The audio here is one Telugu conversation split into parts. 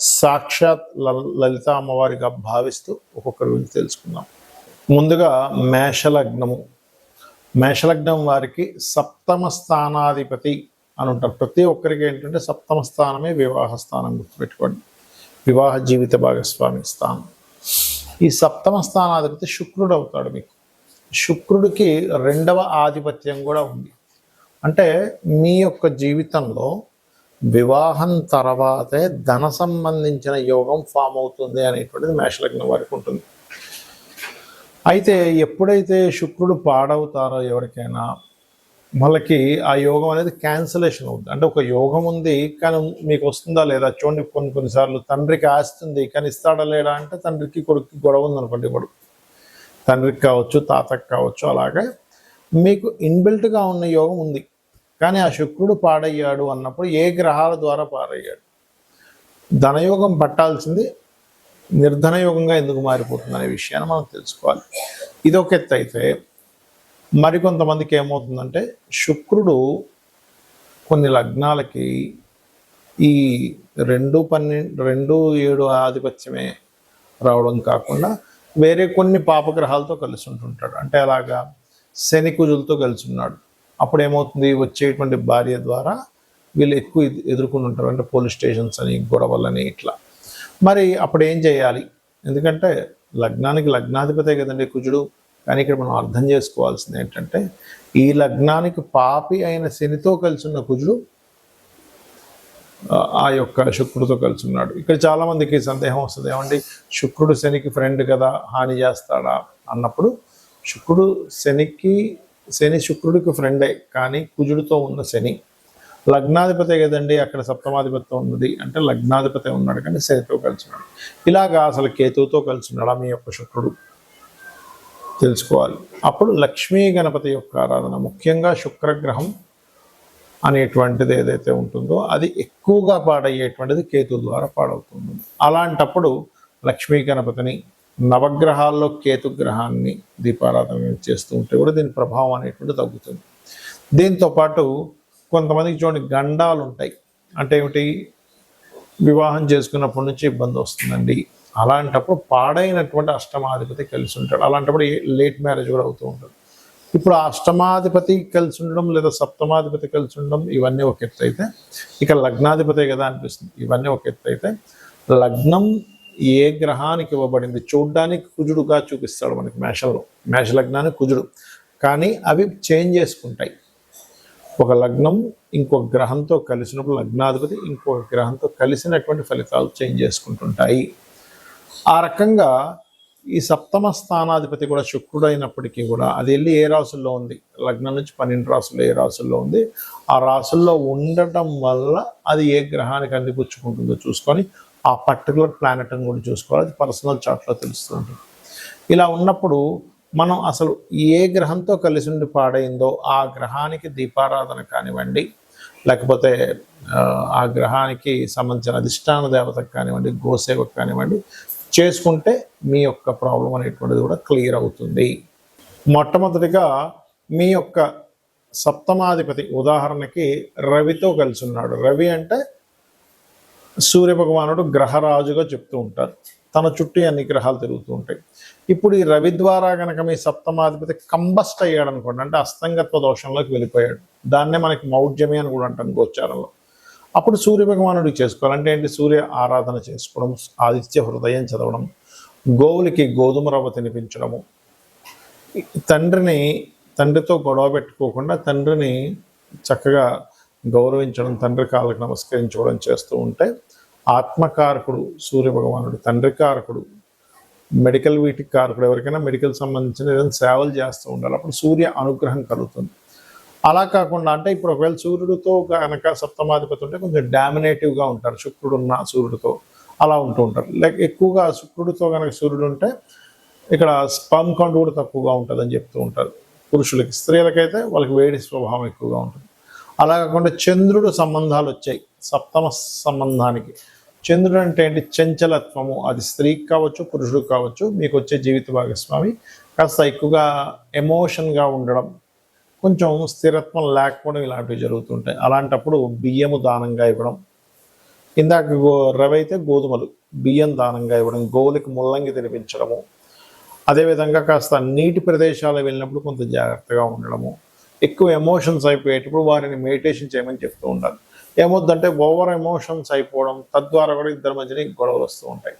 సాక్షాత్ లలిత అమ్మవారిగా భావిస్తూ ఒక్కొక్కరి గురించి తెలుసుకుందాం. ముందుగా మేషలగ్నము. మేషలగ్నం వారికి సప్తమ స్థానాధిపతి అని ఉంటారు ప్రతి ఒక్కరికి ఏంటంటే సప్తమ స్థానమే వివాహ స్థానం గుర్తుపెట్టుకోండి. వివాహ జీవిత భాగస్వామి స్థానం. ఈ సప్తమ స్థానాధిపతి శుక్రుడు అవుతాడు మీకు. శుక్రుడికి రెండవ ఆధిపత్యం కూడా ఉంది. అంటే మీ యొక్క జీవితంలో వివాహం తర్వాతే ధన సంబంధించిన యోగం ఫామ్ అవుతుంది అనేటువంటిది మేషలగ్నం వారికి ఉంటుంది. అయితే ఎప్పుడైతే శుక్రుడు పాడవుతారో ఎవరికైనా వాళ్ళకి ఆ యోగం అనేది క్యాన్సలేషన్ అవుతుంది అంటే ఒక యోగం ఉంది కానీ మీకు వస్తుందా లేదా? చూడండి కొన్ని కొన్నిసార్లు తండ్రికి ఆస్తుంది కానీ ఇస్తాడా లేడా అంటే తండ్రికి కొడుకు గొడవ ఉందనుకోండి కొడుకు తండ్రికి కావచ్చు తాతకి కావచ్చు అలాగే మీకు ఇన్బిల్ట్గా ఉన్న యోగం ఉంది. కానీ ఆ శుక్రుడు పాడయ్యాడు అన్నప్పుడు ఏ గ్రహాల ద్వారా పాడయ్యాడు? ధనయోగం పట్టాల్సింది నిర్ధనయోగంగా ఎందుకు మారిపోతుంది అనే విషయాన్ని మనం తెలుసుకోవాలి. ఇదొక ఎత్తు అయితే మరికొంతమందికి ఏమవుతుందంటే శుక్రుడు కొన్ని లగ్నాలకి ఈ రెండు పన్నెండు రెండు ఏడు ఆధిపత్యమే రావడం కాకుండా వేరే కొన్ని పాపగ్రహాలతో కలిసి ఉంటుంటాడు. అంటే అలాగా శని కుజులతో కలిసి ఉన్నాడు. అప్పుడు ఏమవుతుంది వచ్చేటువంటి భార్య ద్వారా వీళ్ళు ఎక్కువ ఎదుర్కొని ఉంటారు. అంటే పోలీస్ స్టేషన్స్ అని గొడవలని ఇట్లా. మరి అప్పుడు ఏం చేయాలి? ఎందుకంటే లగ్నానికి లగ్నాధిపతే కదండి కుజుడు. కానీ ఇక్కడ మనం అర్థం చేసుకోవాల్సింది ఏంటంటే ఈ లగ్నానికి పాపి అయిన శనితో కలిసి ఉన్న కుజుడు ఆ- యొక్క శుక్రుడితో కలిసి ఉన్నాడు ఇక్కడ చాలామందికి సందేహం వస్తుంది. ఏమండి? శుక్రుడు శనికి ఫ్రెండ్ కదా హాని చేస్తాడా? అన్నప్పుడు శుక్రుడు శనికి శని శుక్రుడికి ఫ్రెండే కానీ కుజుడితో ఉన్న శని. లగ్నాధిపతే కదండి అక్కడ సప్తమాధిపతి ఉన్నది. అంటే లగ్నాధిపతి ఉన్నాడు కానీ శనితో కలిసి ఉన్నాడు ఇలాగా అసలు కేతువుతో కలిసి ఉన్నాడా మీ యొక్క శుక్రుడు? తెలుసుకోవాలి. అప్పుడు లక్ష్మీ గణపతి యొక్క ఆరాధన ముఖ్యంగా శుక్రగ్రహం అనేటువంటిది ఏదైతే ఉంటుందో అది ఎక్కువగా పాడయ్యేటువంటిది కేతు ద్వారా పాడవుతుంది. అలాంటప్పుడు లక్ష్మీ గణపతిని నవగ్రహాల్లో కేతు గ్రహాన్ని దీపారాధన చేస్తూ ఉంటే కూడా దీని ప్రభావం అనేటువంటి తగ్గుతుంది. దీంతో పాటు కొంతమందికి చూడండి గండాలు ఉంటాయి. అంటే ఏమిటి? వివాహం చేసుకున్నప్పటి నుంచి ఇబ్బంది వస్తుందండి. అలాంటప్పుడు పాడైనటువంటి అష్టమాధిపతి కలిసి ఉంటాడు. అలాంటప్పుడు లేట్ మ్యారేజ్ కూడా అవుతూ ఉంటుంది. ఇప్పుడు అష్టమాధిపతి కలిసి ఉండడం లేదా సప్తమాధిపతి కలిసి ఉండడం ఇవన్నీ ఒక ఎత్తు అయితే ఇక లగ్నాధిపతే కదా అనిపిస్తుంది. ఇవన్నీ ఒక ఎత్తు అయితే లగ్నం ఏ గ్రహానికి ఇవ్వబడింది? చూడ్డానికి కుజుడుగా చూపిస్తాడు మనకి మేషంలో. మేష లగ్నానికి కుజుడు. కానీ అవి చేంజ్ చేసుకుంటాయి. ఒక లగ్నం ఇంకొక గ్రహంతో కలిసినప్పుడు లగ్నాధిపతి ఇంకొక గ్రహంతో కలిసినటువంటి ఫలితాలు చేంజ్ చేసుకుంటుంటాయి. ఆ రకంగా ఈ సప్తమ స్థానాధిపతి కూడా శుక్రుడు అయినప్పటికీ కూడా అది వెళ్ళి ఏ రాసుల్లో ఉంది? లగ్నం నుంచి పన్నెండు రాసులు ఏ రాసుల్లో ఉంది? ఆ రాసుల్లో ఉండటం వల్ల అది ఏ గ్రహానికి అందిపుచ్చుకుంటుందో చూసుకొని ఆ పర్టికులర్ ప్లానెట్ అని కూడా చూసుకోవాలి. అది పర్సనల్ చార్ట్లో తెలుస్తుంది ఇలా ఉన్నప్పుడు మనం అసలు ఏ గ్రహంతో కలిసి ఉండి పాడైందో ఆ గ్రహానికి దీపారాధన కానివ్వండి లేకపోతే ఆ, ఆ గ్రహానికి సంబంధించిన అధిష్టాన దేవతకు కానివ్వండి గోసేవకు కానివ్వండి చేసుకుంటే మీ యొక్క ప్రాబ్లం అనేటువంటిది కూడా క్లియర్ అవుతుంది. మొట్టమొదటిగా మీ యొక్క సప్తమాధిపతి ఉదాహరణకి రవితో కలిసి ఉన్నాడు. రవి అంటే సూర్య భగవానుడు గ్రహరాజుగా చెప్తూ ఉంటారు. తన చుట్టూ అన్ని గ్రహాలు తిరుగుతూ ఉంటాయి. ఇప్పుడు ఈ రవి ద్వారా కనుక మీ సప్తమాధిపతి కంబస్ట్ అయ్యాడు అనుకోండి అంటే అస్తంగత్వ దోషంలోకి వెళ్ళిపోయాడు. దాన్నే మనకి మౌఢ్యమి అని కూడా అంటాం గోచారంలో. అప్పుడు సూర్య భగవానుడికి చేసుకోవాలంటే ఏంటి? సూర్య ఆరాధన చేసుకోవడం ఆదిత్య హృదయం చదవడం గోవులకి గోధుమ రవ్వ తినిపించడము. తండ్రిని తండ్రితో గొడవ పెట్టుకోకుండా తండ్రిని చక్కగా గౌరవించడం తండ్రి కాళ్ళకు నమస్కరించుకోవడం చేస్తూ ఉంటే ఆత్మకారకుడు సూర్య భగవానుడు తండ్రి కారకుడు మెడికల్ వీటికి కారకుడు ఎవరికైనా మెడికల్ సంబంధించిన ఏదైనా సేవలు చేస్తూ ఉండాలి. అప్పుడు సూర్య అనుగ్రహం కలుగుతుంది. అలా కాకుండా అంటే ఇప్పుడు ఒకవేళ సూర్యుడితో కనుక సప్తమాధిపతి ఉంటే కొంచెం డామినేటివ్గా ఉంటారు. శుక్రుడు ఉన్న సూర్యుడితో అలా ఉంటూ ఉంటారు. లైక్ ఎక్కువగా శుక్రుడితో కనుక సూర్యుడు ఉంటే ఇక్కడ స్పమ్ కౌంట్ కూడా తక్కువగా ఉంటుందని చెప్తూ ఉంటారు. పురుషులకి స్త్రీలకైతే వాళ్ళకి వేడి స్వభావం ఎక్కువగా ఉంటుంది. అలా కాకుండా చంద్రుడు సంబంధాలు వచ్చాయి. సప్తమ సంబంధానికి. చంద్రుడు అంటే ఏంటి? చంచలత్వము. అది స్త్రీకి కావచ్చు పురుషుడికి కావచ్చు మీకు వచ్చే జీవిత భాగస్వామి. కాస్త ఎక్కువగా ఎమోషన్గా ఉండడం కొంచెం స్థిరత్వం లేకపోవడం ఇలాంటివి జరుగుతుంటాయి. అలాంటప్పుడు బియ్యము దానంగా ఇవ్వడం. ఇందాక గో రవి అయితే గోధుమలు బియ్యం దానంగా ఇవ్వడం గోవులకి ముల్లంగి తినిపించడము. అదేవిధంగా కాస్త నీటి ప్రదేశాలు వెళ్ళినప్పుడు కొంత జాగ్రత్తగా ఉండడము. ఎక్కువ ఎమోషన్స్ అయిపోయేటప్పుడు వారిని మెడిటేషన్ చేయమని చెప్తూ ఉండాలి. ఏమొద్దంటే ఓవర్ ఎమోషన్స్ అయిపోవడం తద్వారా కూడా ఇద్దరి మధ్యన గొడవలు వస్తూ ఉంటాయి.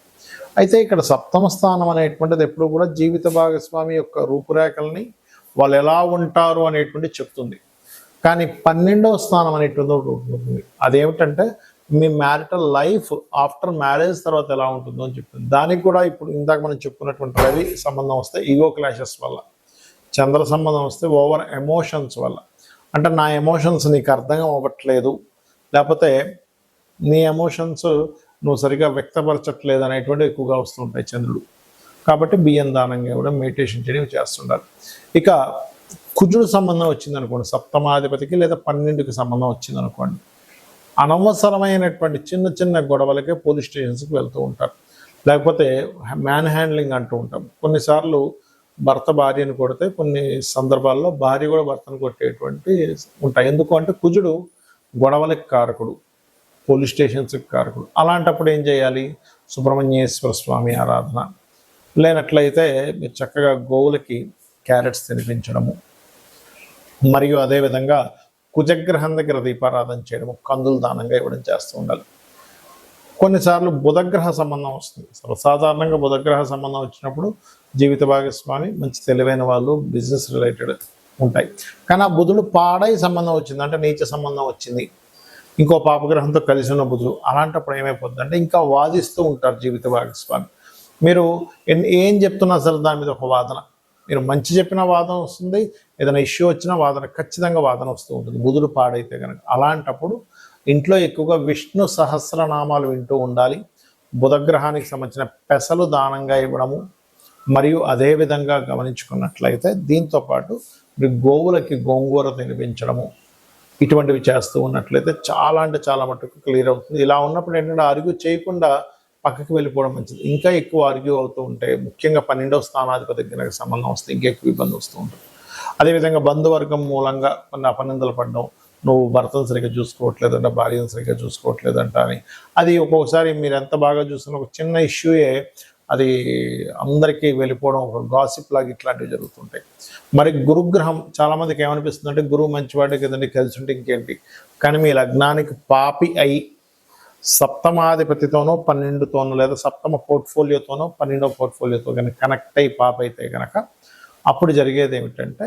అయితే ఇక్కడ సప్తమ స్థానం అనేటువంటిది ఎప్పుడు కూడా జీవిత భాగస్వామి యొక్క రూపురేఖల్ని వాళ్ళు ఎలా ఉంటారు అనేటువంటి చెప్తుంది. కానీ పన్నెండవ స్థానం అనేటువంటి ఉంటుంది. అదేమిటంటే మీ మ్యారిటల్ లైఫ్ ఆఫ్టర్ మ్యారేజ్ తర్వాత ఎలా ఉంటుందో అని చెప్తుంది. దానికి కూడా ఇప్పుడు ఇందాక మనం చెప్పుకున్నటువంటి రవి సంబంధం వస్తే ఈగో క్లాషెస్ వల్ల. చంద్ర సంబంధం వస్తే ఓవర్ ఎమోషన్స్ వల్ల. అంటే నా ఎమోషన్స్ నీకు అర్థం అవ్వట్లేదు. లేకపోతే నీ ఎమోషన్స్ నువ్వు సరిగా వ్యక్తపరచట్లేదు అనేటువంటి ఎక్కువగా వస్తుంటాయి చంద్రుడు. కాబట్టి బియ్యం దానంగా ఇవ్వడం మెడిటేషన్ చేయడం చేస్తుండాలి ఇక కుజుడు సంబంధం వచ్చింది అనుకోండి సప్తమాధిపతికి లేదా పన్నెండుకి సంబంధం వచ్చింది అనుకోండి అనవసరమైనటువంటి చిన్న చిన్న గొడవలకే పోలీస్ స్టేషన్స్కి వెళ్తూ ఉంటారు. లేకపోతే మ్యాన్ హ్యాండ్లింగ్ అంటూ ఉంటాం. కొన్నిసార్లు భర్త భార్యను కొడితే కొన్ని సందర్భాల్లో భార్య కూడా భర్తను కొట్టేటువంటి ఉంటాయి. ఎందుకు అంటే కుజుడు గొడవలకు కారకుడు పోలీస్ స్టేషన్స్కి కారకుడు. అలాంటప్పుడు ఏం చేయాలి? సుబ్రహ్మణ్యేశ్వర స్వామి ఆరాధన. లేనట్లయితే మీరు చక్కగా గోవులకి క్యారెట్స్ తినిపించడము. మరియు అదేవిధంగా కుజగ్రహం దగ్గర దీపారాధన చేయడము. కందులు దానంగా ఇవ్వడం చేస్తూ ఉండాలి. కొన్నిసార్లు బుధగ్రహ సంబంధం వస్తుంది. సర్వసాధారణంగా బుధగ్రహ సంబంధం వచ్చినప్పుడు జీవిత భాగస్వామి మంచి తెలివైన వాళ్ళు బిజినెస్ రిలేటెడ్ ఉంటాయి. కానీ ఆ బుధుడు పాడై సంబంధం వచ్చింది. అంటే నీచ సంబంధం వచ్చింది. ఇంకో పాపగ్రహంతో కలిసి ఉన్న బుధుడు అలాంటప్పుడు ఏమైపోతుంది అంటే ఇంకా వాదిస్తూ ఉంటారు జీవిత భాగస్వామి. మీరు ఏం చెప్తున్నా సరే దాని మీద ఒక వాదన. మీరు మంచి చెప్పిన వాదన వస్తుంది. ఏదైనా ఇష్యూ వచ్చినా వాదన ఖచ్చితంగా వాదన వస్తూ ఉంటుంది. బుధుడు పాడైతే కనుక అలాంటప్పుడు ఇంట్లో ఎక్కువగా విష్ణు సహస్రనామాలు వింటూ ఉండాలి. బుధగ్రహానికి సంబంధించిన పెసలు దానంగా ఇవ్వడము మరియు అదే విధంగా గమనించుకున్నట్లయితే దీంతో పాటు మీరు గోవులకి గోంగూర తినిపించడము ఇటువంటివి చేస్తూ ఉన్నట్లయితే చాలా అంటే చాలా మటుకు క్లియర్ అవుతుంది. ఇలా ఉన్నప్పుడు ఏంటంటే అరుగు చేయకుండా పక్కకి వెళ్ళిపోవడం మంచిది. ఇంకా ఎక్కువ ఆర్గ్యూ అవుతూ ఉంటే ముఖ్యంగా పన్నెండవ స్థానాధిపతి దగ్గర సంబంధం వస్తే ఇంకా ఎక్కువ ఇబ్బంది వస్తూ ఉంటుంది. అదేవిధంగా బంధువర్గం మూలంగా కొన్ని అపనిందలు పడడం నువ్వు భర్తను సరిగ్గా చూసుకోవట్లేదంట భార్యను సరిగ్గా చూసుకోవట్లేదంట అని. అది ఒక్కొక్కసారి మీరు ఎంత బాగా చూస్తున్న ఒక చిన్న ఇష్యూయే. అది అందరికీ వెళ్ళిపోవడం ఒక గాసిప్ లాగా ఇట్లాంటివి జరుగుతుంటాయి. మరి గురుగ్రహం చాలామందికి ఏమనిపిస్తుంది అంటే గురువు మంచివాడే కదండి కలిసి ఉంటే ఇంకేంటి? కానీ మీ లగ్నానికి పాపి అయి సప్తమాధిపతితోనో పన్నెండుతోనో లేదా సప్తమ పోర్ట్ఫోలియోతోనో పన్నెండో పోర్ట్ఫోలియోతో కనుక కనెక్ట్ అయి పాప అయితే కనుక అప్పుడు జరిగేది ఏమిటంటే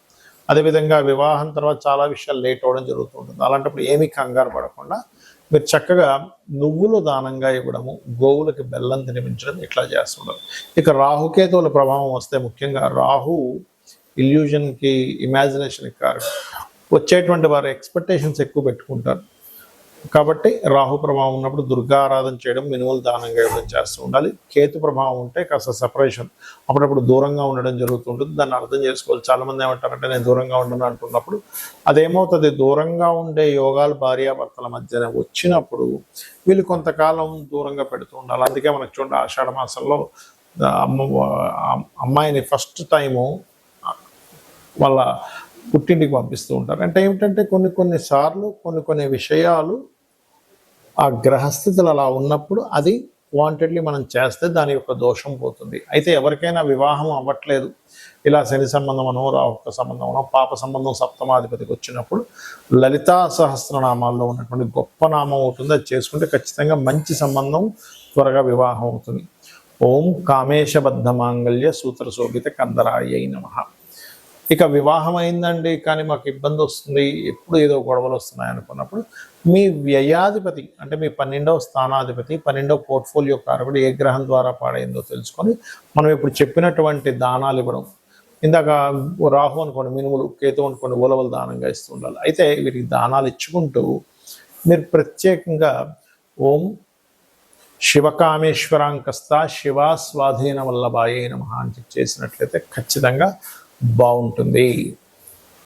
అదేవిధంగా వివాహం తర్వాత చాలా విషయాలు లేట్ అవ్వడం జరుగుతుంటుంది అలాంటప్పుడు ఏమీ కంగారు పడకుండా మీరు చక్కగా నువ్వులు దానంగా ఇవ్వడము గోవులకి బెల్లం తినిపించడం ఇట్లా చేస్తుంటారు. ఇక రాహుకేతువుల ప్రభావం వస్తే ముఖ్యంగా రాహు ఇల్యూజన్కి ఇమాజినేషన్కి కారణం. వచ్చేటువంటి వారి ఎక్స్పెక్టేషన్స్ ఎక్కువ పెట్టుకుంటారు. కాబట్టి రాహు ప్రభావం ఉన్నప్పుడు దుర్గారాధన చేయడం మినుములు దానంగా ఇవ్వడం చేస్తూ ఉండాలి. కేతు ప్రభావం ఉంటే కాస్త సపరేషన్ అప్పుడప్పుడు దూరంగా ఉండడం జరుగుతుంటుంది. దాన్ని అర్థం చేసుకోవాలి. చాలామంది ఏమంటారంటే నేను దూరంగా ఉండను అంటున్నప్పుడు అదేమవుతుంది? దూరంగా ఉండే యోగాలు భార్యాభర్తల మధ్యన వచ్చినప్పుడు వీళ్ళు కొంతకాలం దూరంగా పెడుతూ ఉండాలి. అందుకే మనకు చూడండి ఆషాఢ మాసంలో అమ్మ అమ్మాయిని ఫస్ట్ టైము వాళ్ళ పుట్టింటికి పంపిస్తూ ఉంటారు. అంటే ఏమిటంటే కొన్ని కొన్ని సార్లు కొన్ని కొన్ని విషయాలు ఆ గ్రహస్థితులు అలా ఉన్నప్పుడు అది వాంటెడ్లీ మనం చేస్తే దాని యొక్క దోషం పోతుంది. అయితే ఎవరికైనా వివాహం అవ్వట్లేదు. ఇలా శని సంబంధం అనో రాహుక సంబంధం అనో పాప సంబంధం సప్తమాధిపతికి వచ్చినప్పుడు లలితా సహస్రనామాల్లో ఉన్నటువంటి గొప్ప నామం అవుతుంది. అది చేసుకుంటే ఖచ్చితంగా మంచి సంబంధం త్వరగా వివాహం అవుతుంది. ఓం కామేశబద్ధ మాంగళ్య సూత్ర శోభిత కందరాయ నమః. ఇక వివాహం అయిందండి కానీ మాకు ఇబ్బంది వస్తుంది. ఎప్పుడు ఏదో గొడవలు వస్తున్నాయి అనుకున్నప్పుడు మీ వ్యయాధిపతి అంటే మీ పన్నెండవ స్థానాధిపతి పన్నెండవ పోర్ట్ఫోలియో కారకుడు ఏ గ్రహం ద్వారా పాడైందో తెలుసుకొని మనం ఇప్పుడు చెప్పినటువంటి దానాలు ఇవ్వడం. ఇందాక రాహు అనుకోండి మినుములు కేతు అనుకోండి ఉలవలు దానంగా ఇస్తూ ఉండాలి. అయితే వీరికి దానాలు ఇచ్చుకుంటూ మీరు ప్రత్యేకంగా ఓం శివకామేశ్వరాంకస్త శివ స్వాధీన వల్లభాయే నమ అని చెప్పి చేసినట్లయితే ఖచ్చితంగా బాగుంటుంది.